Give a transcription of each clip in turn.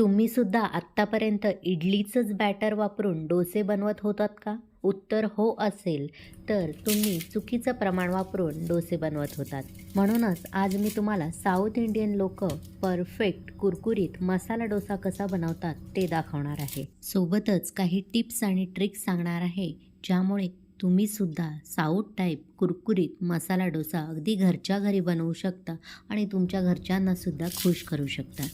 तुम्ही सुद्धा आत्तापर्यंत इडलीचंच बॅटर वापरून डोसे बनवत होतात का? उत्तर हो असेल. तर तुम्ही चुकीचं प्रमाण वापरून डोसे बनवत होतात. म्हणूनच आज मी तुम्हाला साऊथ इंडियन लोक परफेक्ट कुरकुरीत मसाला डोसा कसा बनवतात ते दाखवणार आहे. सोबतच काही टिप्स आणि ट्रिक्स सांगणार आहे ज्यामुळे तुम्ही सुद्धा साऊथ टाईप कुरकुरीत मसाला डोसा अगदी घरच्या घरी बनवू शकता आणि तुमच्या घरच्यांना सुद्धा खुश करू शकता.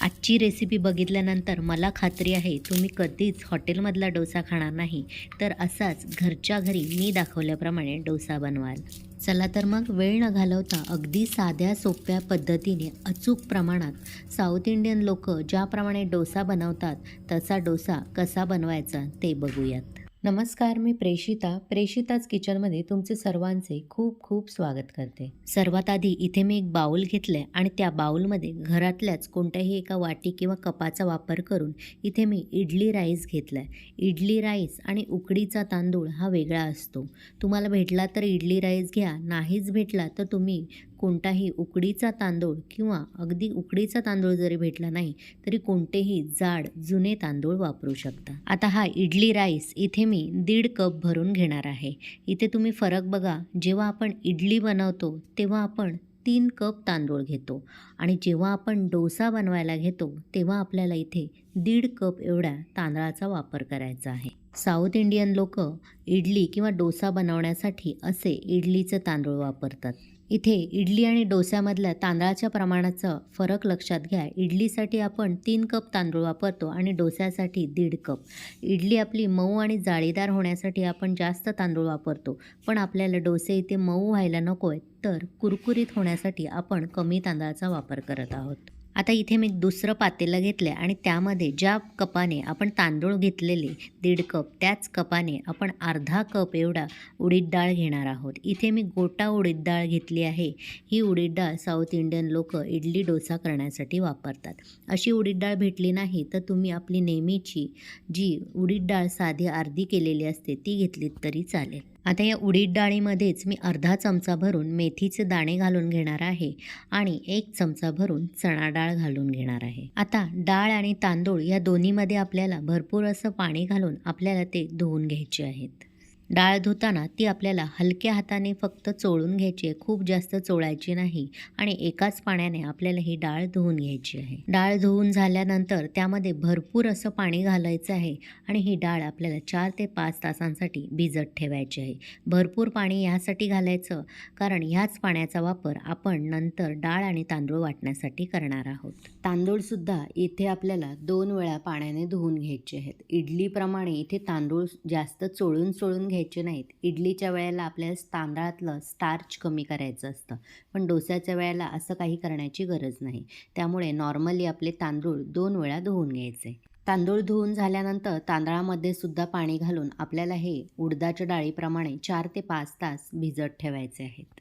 आजची रेसिपी बघितल्यानंतर मला खात्री आहे तुम्ही कधीच हॉटेलमधला डोसा खाणार नाही. तर असाच घरच्या घरी मी दाखवल्याप्रमाणे डोसा बनवाल. चला तर मग वेळ न घालवता अगदी साध्या सोप्या पद्धतीने अचूक प्रमाणात साऊथ इंडियन लोक ज्याप्रमाणे डोसा बनवतात तसा डोसा कसा बनवायचा ते बघूयात. नमस्कार मी प्रेषिता. प्रेषिताच किचनमध्ये तुमचे सर्वांचे खूप खूप स्वागत करते. सर्वात आधी इथे मी एक बाऊल घेतलं आणि त्या बाऊलमध्ये घरातल्याच कोणत्याही एका वाटी किंवा कपाचा वापर करून इथे मी इडली राईस घेतला आहे इडली राईस आणि उकडीचा तांदूळ हा वेगळा असतो. तुम्हाला भेटला तर इडली राईस घ्या नाहीच भेटला तर तुम्ही कोणताही उकडीचा तांदूळ किंवा अगदी उकडीचा तांदूळ जरी भेटला नाही तरी कोणतेही जाड जुने तांदूळ वापरू शकता. आता हा इडली राईस इथे मी दीड कप भरून घेणार आहे. इथे तुम्ही फरक बघा. जेव्हा आपण इडली बनवतो तेव्हा आपण तीन कप तांदूळ घेतो. आणि जेव्हा आपण डोसा बनवायला घेतो तेव्हा आपल्याला इथे दीड कप एवढ्या तांदळाचा वापर करायचा आहे. साऊथ इंडियन लोक इडली किंवा डोसा बनवण्यासाठी असे इडलीचे तांदूळ वापरतात. इथे इडली आणि डोस्यामधल्या तांदळाच्या प्रमाणाचा फरक लक्षात घ्या. इडलीसाठी आपण तीन कप तांदूळ वापरतो आणि डोस्यासाठी दीड कप. इडली आपली मऊ आणि जाळीदार होण्यासाठी आपण जास्त तांदूळ वापरतो. पण आपल्याला डोसे इथे मऊ व्हायला नको आहेत तर कुरकुरीत होण्यासाठी आपण कमी तांदळाचा वापर करत आहोत. आता इथे मी दुसरं पातेलं घेतलं आणि त्यामध्ये ज्या कपाने आपण तांदूळ घेतलेले दीड कप त्याच कपाने आपण अर्धा कप एवढा उडीद डाळ घेणार आहोत. इथे मी गोटा उडीद डाळ घेतली आहे. ही उडीद डाळ साऊथ इंडियन लोक इडली डोसा करण्यासाठी वापरतात. अशी उडीद डाळ भेटली नाही तर तुम्ही आपली नेहमीची जी उडीद डाळ साधी अर्धी केलेली असते ती घेतलीत तरी चालेल. आता या उडीद डाळीमध्येच मी अर्धा चमचा भरून मेथीचे दाणे घालून घेणार आहे आणि एक चमचा भरून चणा डाळ घालून घेणार आहे. आता डाळ आणि तांदूळ या दोन्हीमध्ये आपल्याला भरपूर असं पाणी घालून आपल्याला ते धुवून घ्यायचे आहेत. डाळ धुताना ती आपल्याला हलक्या हाताने फक्त चोळून घ्यायची आहे. खूप जास्त चोळायची नाही आणि एकाच पाण्याने आपल्याला ही डाळ धुवून घ्यायची आहे. डाळ धुवून झाल्यानंतर त्यामध्ये भरपूर असं पाणी घालायचं आहे आणि ही डाळ आपल्याला चार ते पाच तासांसाठी भिजत ठेवायची आहे. भरपूर पाणी ह्यासाठी घालायचं कारण ह्याच पाण्याचा वापर आपण नंतर डाळ आणि तांदूळ वाटण्यासाठी करणार आहोत. तांदूळसुद्धा इथे आपल्याला दोन वेळा पाण्याने धुवून घ्यायचे आहेत. इडलीप्रमाणे इथे तांदूळ जास्त चोळून चोळून घ्यायचे नाहीत. इडलीच्या वेळेला आपल्याला तांदळातलं स्टार्च कमी करायचं असतं. पण डोस्याच्या वेळेला असं काही करण्याची गरज नाही. त्यामुळे नॉर्मली आपले तांदूळ दोन वेळा धुवून घ्यायचे. तांदूळ धुवून झाल्यानंतर तांदळामध्ये सुद्धा पाणी घालून आपल्याला हे उडदाच्या डाळीप्रमाणे चार ते पाच तास भिजत ठेवायचे आहेत.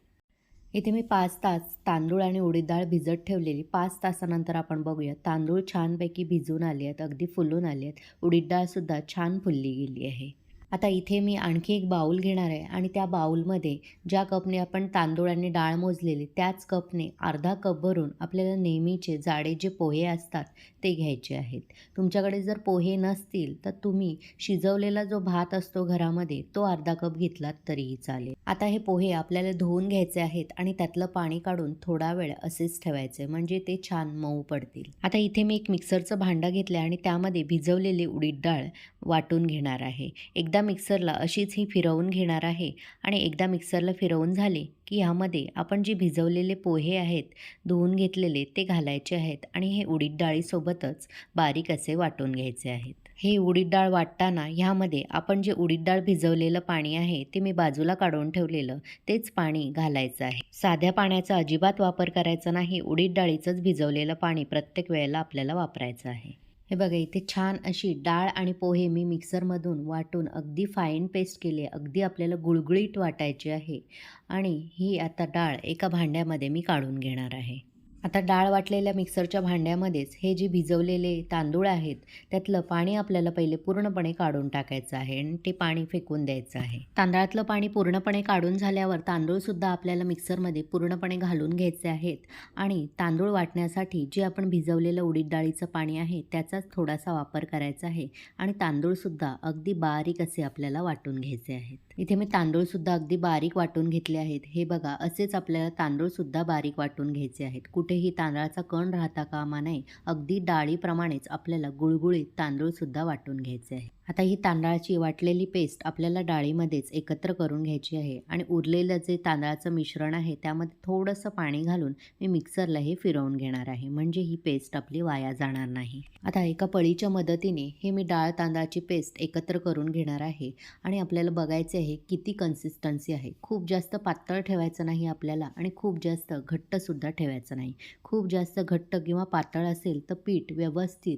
इथे मी पाच तास तांदूळ आणि उडीद डाळ भिजत ठेवलेली. पाच तासानंतर आपण बघूया. तांदूळ छानपैकी भिजून आले आहेत अगदी फुलून आले आहेत उडीद डाळसुद्धा छान फुलली गेली आहे. आता इथे मी आणखी एक बाऊल घेणार आहे आणि त्या बाऊलमध्ये ज्या कपने आपण तांदूळ आणि डाळ मोजलेली त्याच कपने अर्धा कप भरून आपल्याला नेहमीचे जाडे जे पोहे असतात ते घ्यायचे आहेत. तुमच्याकडे जर पोहे नसतील तर तुम्ही शिजवलेला जो भात असतो घरामध्ये तो अर्धा कप घेतलात तरीही चालेल. आता हे पोहे आपल्याला धुवून घ्यायचे आहेत आणि त्यातलं पाणी काढून थोडा वेळ असेच ठेवायचे म्हणजे ते छान मऊ पडतील. आता इथे मी एक मिक्सरचं भांडं घेतलं आणि त्यामध्ये भिजवलेली उडीद डाळ वाटून घेणार आहे. एकदा मिक्सरला अशीच ही फिरवून घेणार आहे आणि एकदा मिक्सरला फिरवून झाले की ह्यामध्ये आपण जे भिजवलेले पोहे आहेत धुवून घेतलेले ते घालायचे आहेत आणि हे उडीद डाळीसोबतच बारीक असे वाटून घ्यायचे आहेत. हे उडीद डाळ वाटताना ह्यामध्ये आपण जे उडीद डाळ भिजवलेलं पाणी आहे ते मी बाजूला काढून ठेवलेलं तेच पाणी घालायचं आहे. साध्या पाण्याचा अजिबात वापर करायचा नाही उडीद डाळीचंच भिजवलेलं पाणी प्रत्येक वेळेला आपल्याला वापरायचं आहे. हे बघा इथे छान अशी डाळ आणि पोहे मी मिक्सरमधून वाटून अगदी फाईन पेस्ट केली. आहे अगदी आपल्याला गुळगुळीत वाटायची आहे. आणि ही आता डाळ एका भांड्यामध्ये मी काढून घेणार आहे. आता डाळ वाटलेल्या मिक्सरच्या भांड्यामध्येच हे जे भिजवलेले तांदूळ आहेत त्यातलं पाणी आपल्याला पहिले पूर्णपणे काढून टाकायचं आहे आणि ते पाणी फेकून द्यायचं आहे. तांदळातलं पाणी पूर्णपणे काढून झाल्यावर तांदूळसुद्धा आपल्याला मिक्सरमध्ये पूर्णपणे घालून घ्यायचे आहेत आणि तांदूळ वाटण्यासाठी जे आपण भिजवलेलं उडीद डाळीचं पाणी आहे त्याचाच थोडासा वापर करायचा आहे आणि तांदूळसुद्धा अगदी बारीक असे आपल्याला वाटून घ्यायचे आहेत. इथे मी तांदूळसुद्धा अगदी बारीक वाटून घेतले आहेत. हे बघा असेच आपल्याला तांदूळसुद्धा बारीक वाटून घ्यायचे आहेत. कुठेही तांदळाचा कण राहता कामा नये. अगदी डाळीप्रमाणेच आपल्याला गुळगुळीत तांदूळसुद्धा वाटून घ्यायचे आहे. आता ही तांदळाची वाटलेली पेस्ट आपल्याला डाळीमध्येच एकत्र करून घ्यायची आहे आणि उरलेलं जे तांदळाचं मिश्रण आहे त्यामध्ये थोडंसं पाणी घालून मी मिक्सरला हे फिरवून घेणार आहे. म्हणजे ही पेस्ट आपली वाया जाणार नाही. आता एका पळीच्या मदतीने हे मी डाळ तांदळाची पेस्ट एकत्र करून घेणार आहे आणि आपल्याला बघायचे आहे किती कन्सिस्टन्सी आहे. खूप जास्त पातळ ठेवायचं नाही आपल्याला आणि खूप जास्त घट्टसुद्धा ठेवायचं नाही. खूप जास्त घट्ट किंवा पातळ असेल तर पीठ व्यवस्थित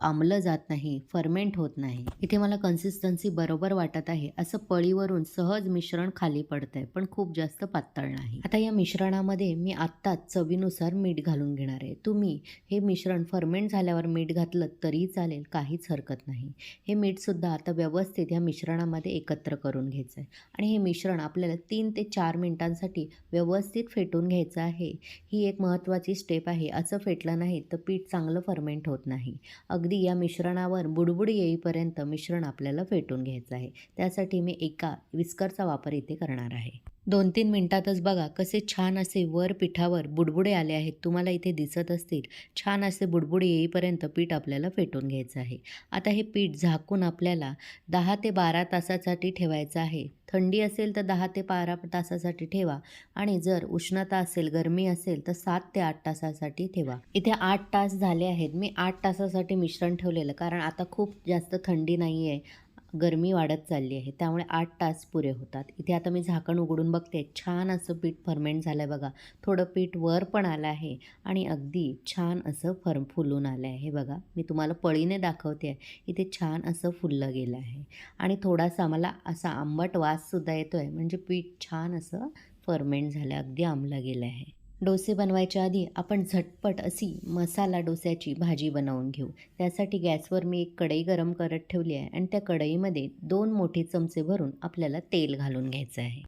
आंबलं जात नाही फर्मेंट होत नाही. इथे मला कन्सिस्टन्सी बरोबर वाटत आहे असं पळीवरून सहज मिश्रण खाली पडतंय पण खूप जास्त पातळ नाही. आता या मिश्रणामध्ये मी आत्ताच चवीनुसार मीठ घालून घेणार आहे. तुम्ही हे मिश्रण फर्मेंट झाल्यावर मीठ घातलं तरी चालेल काहीच हरकत नाही. हे मीठसुद्धा आता व्यवस्थित या मिश्रणामध्ये एकत्र करून घ्यायचं आहे आणि हे मिश्रण आपल्याला तीन ते चार मिनिटांसाठी व्यवस्थित फेटून घ्यायचं आहे. ही एक महत्त्वाची स्टेप आहे. असं फेटलं नाही तर पीठ चांगलं फर्मेंट होत नाही. अगदी अगदी या मिश्रणावर बुडबुड येईपर्यंत मिश्रण आपल्याला फेटून घ्यायचं आहे. त्यासाठी मी एका विस्करचा वापर इथे करणार आहे. दोन तीन मिनटातच बघा कसे छान असे वर पिठावर बुडबुडे आले आहेत. तुम्हाला इथे दिसत असतील छान असे बुडबुडे येईपर्यंत पीठ आपल्याला फेटून घ्यायचं आहे. आता हे पीठ झाकून आपल्याला दहा ते बारा तासासाठी ठेवायचं आहे. थंडी असेल तर दहा ते बारा तासासाठी ठेवा आणि जर उष्णता असेल गरमी असेल तर सात ते आठ तासासाठी ठेवा. इथे आठ तास झाले आहेत. मी आठ तासासाठी मिश्रण ठेवलेलं कारण आता खूप जास्त थंडी नाही आहे गरमी वाढत चालली आहे. त्यामुळे आठ तास पुरे होतात. इथे आता मी झाकण उघडून बघते. छान असं पीठ फर्मेंट झालं आहे बघा. थोडं पीठ वर पण आलं आहे आणि अगदी छान असं फर फुलून आलं आहे बघा. मी तुम्हाला पळीने दाखवते. आहे इथे छान असं फुललं गेलं आहे. आणि थोडासा मला असा आंबट वाससुद्धा येतो आहे म्हणजे पीठ छान असं फर्मेंट झालं अगदी आंबलं गेलं आहे. डोसे बनवायच्या आधी आपण झटपट अशी मसाला डोस्याची भाजी बनवून घेऊ. त्यासाठी गॅसवर मी एक कढई गरम करत ठेवली आहे आणि त्या कढईमध्ये दोन मोठे चमचे भरून आपल्याला तेल घालून घ्यायचं आहे.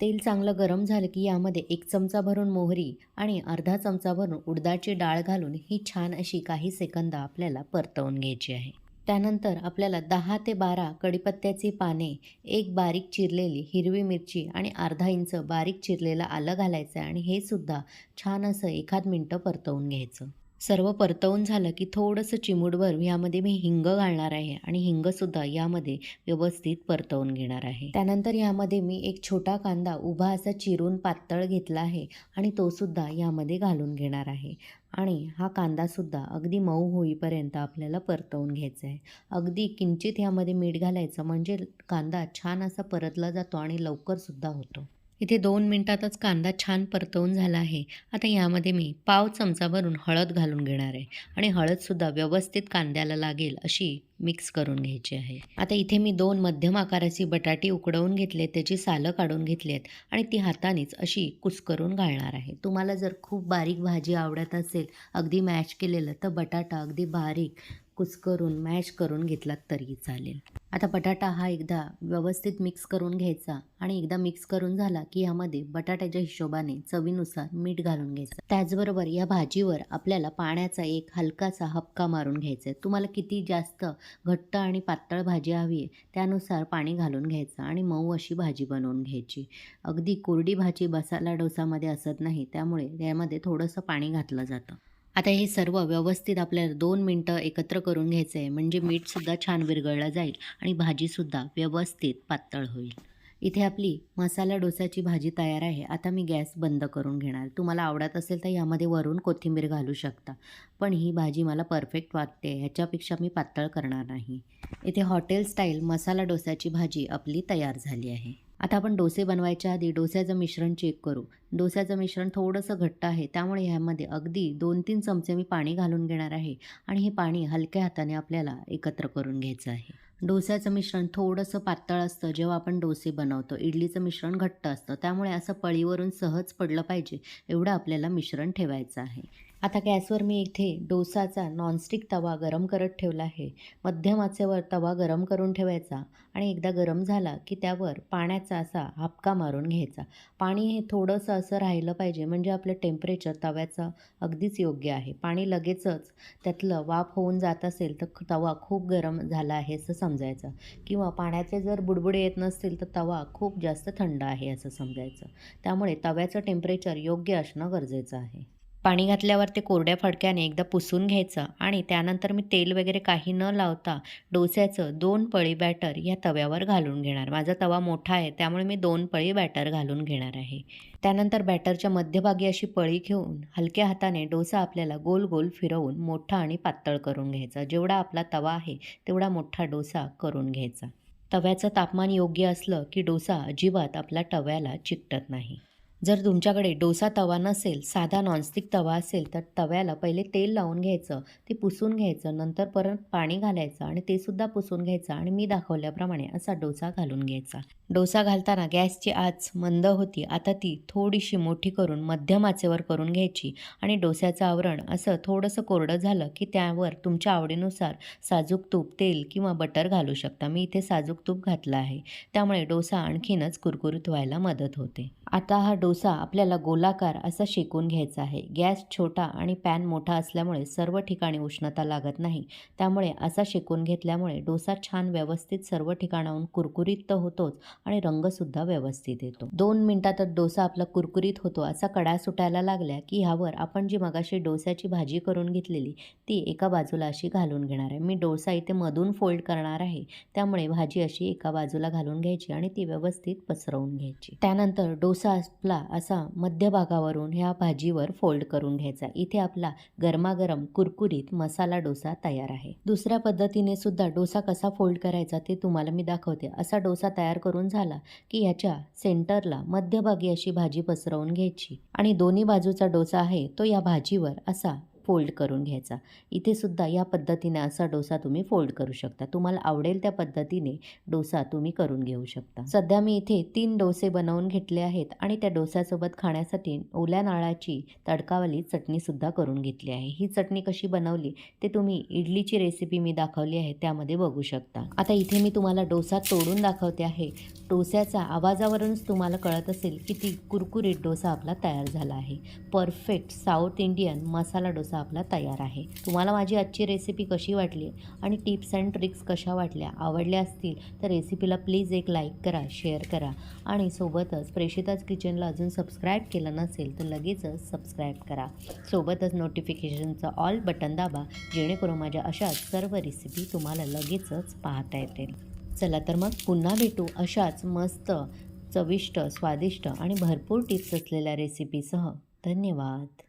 तेल चांगलं गरम झालं की यामध्ये एक चमचा भरून मोहरी आणि अर्धा चमचा भरून उडदाची डाळ घालून ही छान अशी काही सेकंद आपल्याला परतवून घ्यायची आहे. त्यानंतर आपल्याला दहा ते बारा कडीपत्त्याची पाने एक बारीक चिरलेली हिरवी मिरची आणि अर्धा इंच बारीक चिरलेलं आलं घालायचं आहे आणि हे सुद्धा छान असं एखाद मिनटं परतवून घ्यायचं. सर्व परतवून झालं की थोडंसं चिमूटभर यामध्ये मी हिंग घालणार आहे आणि हिंगसुद्धा यामध्ये व्यवस्थित परतवून घेणार आहे. त्यानंतर यामध्ये मी एक छोटा कांदा उभा असा चिरून पातळ घेतला आहे आणि तो सुद्धा यामध्ये घालून घेणार आहे. आणि हा कांदासुद्धा अगदी मऊ होईपर्यंत आपल्याला परतवून घ्यायचा आहे. अगदी किंचित यामध्ये मीठ घालायचं म्हणजे कांदा छान असा परतला जातो आणि लवकरसुद्धा होतो. इथे दोन मिनटातच कांदा छान परतवून झाला आहे. आता यामध्ये मी पाव चमचा भरून हळद घालून घेणार आहे आणि हळदसुद्धा व्यवस्थित कांद्याला लागेल अशी मिक्स करून घ्यायची आहे. आता इथे मी दोन मध्यम आकाराची बटाटी उकडवून घेतले त्याची सालं काढून घेतली आहेत आणि ती हातानेच अशी कुस्करून घालणार आहे. तुम्हाला जर खूप बारीक भाजी आवडत असेल अगदी मॅश केलेलं तर बटाटा अगदी बारीक कुस्करून मॅश करून घेतलात तरी चालेल. आता बटाटा हा एकदा व्यवस्थित मिक्स करून घ्यायचा आणि एकदा मिक्स करून झाला की यामध्ये बटाट्याच्या हिशोबाने चवीनुसार मीठ घालून घ्यायचं. त्याचबरोबर या भाजीवर आपल्याला पाण्याचा एक हलकासा हपका मारून घ्यायचा आहे. तुम्हाला किती जास्त घट्ट आणि पातळ भाजी हवी आहे त्यानुसार पाणी घालून घ्यायचं आणि मऊ अशी भाजी बनवून घ्यायची. अगदी कोरडी भाजी मसाला डोसामध्ये असत नाही त्यामुळे त्यामध्ये थोडंसं पाणी घातलं जातं. आता हे सर्व व्यवस्थित आपल्याला दोन मिनटं एकत्र करून घ्यायचं आहे म्हणजे मीठसुद्धा छान विरघळलं जाईल आणि भाजीसुद्धा व्यवस्थित पातळ होईल. इथे आपली मसाला डोसाची भाजी तयार आहे. आता मी गॅस बंद करून घेणार. तुम्हाला आवडत असेल तर यामध्ये वरून कोथिंबीर घालू शकता. पण ही भाजी मला परफेक्ट वाटते. ह्याच्यापेक्षा मी पातळ करणार नाही. इथे हॉटेल स्टाईल मसाला डोसाची भाजी आपली तयार झाली आहे. आता आपण डोसे बनवायच्या आधी डोस्याचं मिश्रण चेक करू. डोस्याचं मिश्रण थोडंसं घट्ट आहे त्यामुळे ह्यामध्ये अगदी दोन तीन चमचे मी पाणी घालून घेणार आहे आणि हे पाणी हलक्या हाताने आपल्याला एकत्र करून घ्यायचं आहे. डोस्याचं मिश्रण थोडंसं पातळ असतं जेव्हा आपण डोसे बनवतो. इडलीचं मिश्रण घट्ट असतं त्यामुळे असं पळीवरून सहज पडलं पाहिजे एवढं आपल्याला मिश्रण ठेवायचं आहे. आता गॅसवर मी इथे डोसाचा नॉनस्टिक तवा गरम करत ठेवला आहे. मध्यम आचेवर तवा गरम करून ठेवायचा आणि एकदा गरम झाला की त्यावर पाण्याचा असा हापका मारून घ्यायचा. पाणी हे थोडंसं असं राहिलं पाहिजे म्हणजे आपलं टेम्परेचर तव्याचं अगदीच योग्य आहे. पाणी लगेचच त्यातलं वाफ होऊन जात असेल तर तवा खूप गरम झाला आहे असं समजायचं. किंवा पाण्याचे जर बुडबुडे येत नसतील तर तवा खूप जास्त थंड आहे असं समजायचं. त्यामुळे तव्याचं टेम्परेचर योग्य असणं गरजेचं आहे. पाणी घातल्यावर ते कोरड्या फडक्याने एकदा पुसून घ्यायचं आणि त्यानंतर मी तेल वगैरे काही न लावता डोस्याचं दोन पळी बॅटर या तव्यावर घालून घेणार. माझा तवा मोठा आहे त्यामुळे मी दोन पळी बॅटर घालून घेणार आहे. त्यानंतर बॅटरच्या मध्यभागी अशी पळी घेऊन हलक्या हाताने डोसा आपल्याला गोल गोल फिरवून मोठा आणि पातळ करून घ्यायचा. जेवढा आपला तवा आहे तेवढा मोठा डोसा करून घ्यायचा. तव्याचं तापमान योग्य असलं की डोसा अजिबात आपल्या तव्याला चिकटत नाही. जर तुमच्याकडे डोसा तवा नसेल साधा नॉनस्टिक तवा असेल तर तव्याला पहिले तेल लावून घ्यायचं ते पुसून घ्यायचं नंतर परत पाणी घालायचं आणि ते सुद्धा पुसून घ्यायचं आणि मी दाखवल्याप्रमाणे असा डोसा घालून घ्यायचा. डोसा घालताना गॅसची आच मंद होती. आता ती थोडीशी मोठी करून मध्यम आचेवर करून घ्यायची आणि डोस्याचं आवरण असं थोडंसं कोरडं झालं की त्यावर तुमच्या आवडीनुसार साजूक तूप तेल किंवा बटर घालू शकता. मी इथे साजूक तूप घातलं आहे. त्यामुळे डोसा आणखीनच कुरकुरीत व्हायला मदत होते. आता हा डोसा आपल्याला गोलाकार असा शेकून घ्यायचा आहे. गॅस छोटा आणि पॅन मोठा असल्यामुळे सर्व ठिकाणी उष्णता लागत नाही. त्यामुळे असा शेकून घेतल्यामुळे डोसा छान व्यवस्थित सर्व ठिकाणाहून कुरकुरीत तर होतोच आणि रंगसुद्धा व्यवस्थित येतो. दोन मिनिटातच डोसा आपला कुरकुरीत होतो असा कडा सुटायला लागल्या की ह्यावर आपण जी मगाशी डोस्याची भाजी करून घेतलेली ती एका बाजूला अशी घालून घेणार आहे. मी डोसा इथे मधून फोल्ड करणार आहे. त्यामुळे भाजी अशी एका बाजूला घालून घ्यायची आणि ती व्यवस्थित पसरवून घ्यायची. त्यानंतर डोसा आपला असा मध्यभागावरून ह्या भाजीवर फोल्ड करून घ्यायचा. इथे आपला गरमागरम कुरकुरीत मसाला डोसा तयार आहे. दुसऱ्या पद्धतीने सुद्धा डोसा कसा फोल्ड करायचा ते तुम्हाला मी दाखवते. असा डोसा तयार करून झाला की ह्याच्या सेंटरला मध्यभागी अशी भाजी पसरवून घ्यायची. आणि दोन्ही बाजूचा डोसा आहे तो या भाजीवर असा फोल्ड करून घ्यायचा. इथे सुद्धा या पद्धतीने असा डोसा तुम्ही फोल्ड करू शकता. तुम्हाला आवडेल त्या पद्धतीने डोसा तुम्ही करून घेऊ शकता. सध्या मी इथे तीन डोसे बनवून घेतले आहेत आणि त्या डोस्यासोबत खाण्यासाठी ओल्या नाळाची तडकावाली चटणीसुद्धा करून घेतली आहे. ही चटणी कशी बनवली ते तुम्ही इडलीची रेसिपी मी दाखवली आहे त्यामध्ये बघू शकता. आता इथे मी तुम्हाला डोसा तोडून दाखवते आहे. डोस्याचा आवाजावरूनच तुम्हाला कळत असेल की ती कुरकुरीत डोसा आपला तयार झाला आहे. Perfect South Indian masala dosa आपला तयार आहे. तुम्हाला माझी आजची रेसिपी कशी वाटली आणि टिप्स अँड ट्रिक्स कशा वाटल्या आवडल्या असतील तर रेसिपीला प्लीज एक लाईक करा शेअर करा. आणि सोबतच प्रेषिताच किचनला अजून सबस्क्राईब केलं नसेल तर लगेचच सबस्क्राईब करा. सोबतच नोटिफिकेशनचं ऑल बटन दाबा जेणेकरून माझ्या अशाच सर्व रेसिपी तुम्हाला लगेचच पाहता येतील. चला तर मग पुन्हा भेटू अशाच मस्त चविष्ट स्वादिष्ट आणि भरपूर टिप्स असलेल्या रेसिपीसह धन्यवाद.